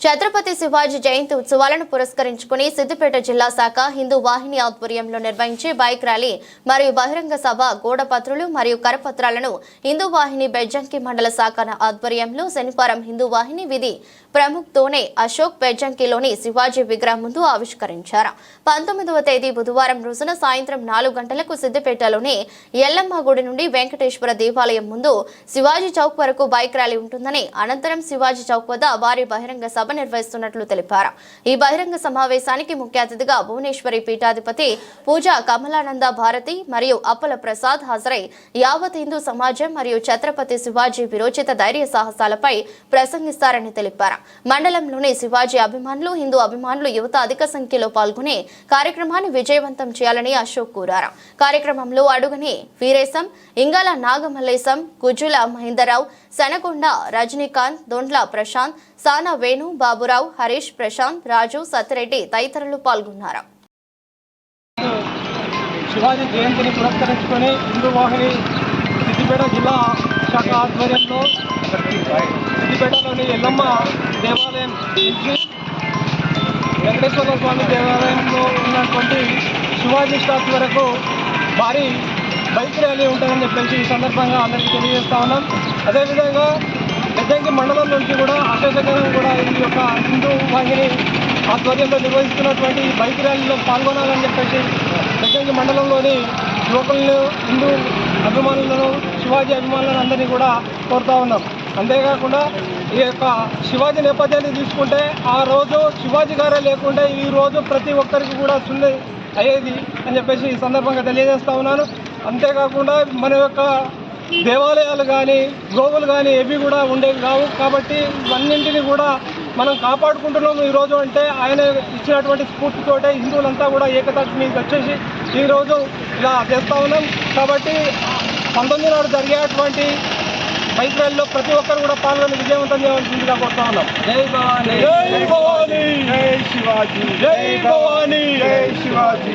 ఛత్రపతి శివాజీ జయంతి ఉత్సవాలను పురస్కరించుకుని సిద్దిపేట జిల్లా శాఖ హిందూ వాహిని ఆధ్వర్యంలో నిర్వహించే బైక్ ర్యాలీ మరియు బహిరంగ సభ గోడపత్రులు మరియు కరపత్రాలను హిందూ వాహిని బెజ్జంకి మండల శాఖ ఆధ్వర్యంలో శనివారం హిందూ వాహిని విధి ప్రముఖ్ తోనే అశోక్ బెజ్జంకిలోని శివాజీ విగ్రహం ముందు ఆవిష్కరించారు. పంతొమ్మిదవ తేదీ బుధవారం రోజున సాయంత్రం నాలుగు గంటలకు సిద్దిపేటలోని ఎల్లమ్మ గుడి నుండి వెంకటేశ్వర దేవాలయం ముందు శివాజీ చౌక్ వరకు బైక్ ర్యాలీ ఉంటుందని అనంతరం శివాజీ చౌక్ వద్ద భారీ బహిరంగ సభ నిర్వహిస్తున్నట్లు తెలిపారు. ఈ బహిరంగ సమావేశానికి ముఖ్య అతిథిగా భువనేశ్వరి పీఠాధిపతి పూజా కమలానంద భారతి మరియు అప్పల ప్రసాద్ హాజరై యావత్ హిందూ సమాజం మరియు ఛత్రపతి శివాజీ విరోచిత ధైర్య సాహసాలపై ప్రసంగిస్తారని తెలిపారు. మండలంలోని శివాజీ అభిమానులు హిందూ అభిమానులు యువత అధిక సంఖ్యలో పాల్గొని కార్యక్రమాన్ని విజయవంతం చేయాలని అశోక్ కోరారు. కార్యక్రమంలో అడుగుని వీరేశం ఇంగాల నాగమల్లేశం గుజ్జుల మహేందర్రావు శనకొండ రజనీకాంత్ దొండ్ల ప్రశాంత్ సానా వేణు బాబురావు హరీష్ ప్రశాంత్ రాజు సత్యరెడ్డి తదితరులు పాల్గొన్నారు. శివాజీ జయంతిని పురస్కరించుకొని హిందూ వాహిని సిద్దిపేట జిల్లా శాఖ ఆధ్వర్యంలో సిద్దిపేటలోని ఎల్లమ్మ దేవాలయం వెంకటేశ్వర స్వామి దేవాలయంలో ఉన్నటువంటి శివాజీ స్టాచ్యూ వరకు భారీ బైక్ ర్యాలీ ఉంటుందని చెప్పేసి ఈ సందర్భంగా అందరికీ తెలియజేస్తా ఉన్నాం. అదేవిధంగా పెద్దంకి మండలం నుంచి కూడా అశోకనగరం కూడా ఈ యొక్క హిందూ వాహిని ఆధ్వర్యంలో నిర్వహిస్తున్నటువంటి బైక్ ర్యాలీలో పాల్గొనాలని చెప్పేసి ప్రత్యేక మండలంలోని యువకులను హిందూ అభిమానులను శివాజీ అభిమానులను అందరినీ కూడా కోరుతా ఉన్నాం. అంతేకాకుండా ఈ యొక్క శివాజీ నేపథ్యాన్ని తీసుకుంటే ఆ రోజు శివాజీ గారే లేకుంటే ఈ రోజు ప్రతి ఒక్కరికి కూడా సుంది అయ్యేది అని చెప్పేసి ఈ సందర్భంగా తెలియజేస్తా ఉన్నాను. అంతేకాకుండా మన యొక్క దేవాలయాలు కానీ గోవులు కానీ ఏవి కూడా ఉండేవి కావు. కాబట్టి ఇవన్నింటినీ కూడా మనం కాపాడుకుంటున్నాము ఈరోజు అంటే ఆయన ఇచ్చినటువంటి స్ఫూర్తితోటే హిందువులంతా కూడా ఏకతాటి మీదకి వచ్చేసి ఈరోజు ఇలా చేస్తా ఉన్నాం. కాబట్టి పంతొమ్మిది నాడు జరిగేటువంటి బైక్ ర్యాలీలో ప్రతి ఒక్కరు కూడా పాల్గొని విజయవంతం చేయవలసిందిగా కోరుతా ఉన్నాం. జై భవానీ. జై భవానీ. జై శివాజీ. జై భవానీ. జై శివాజీ.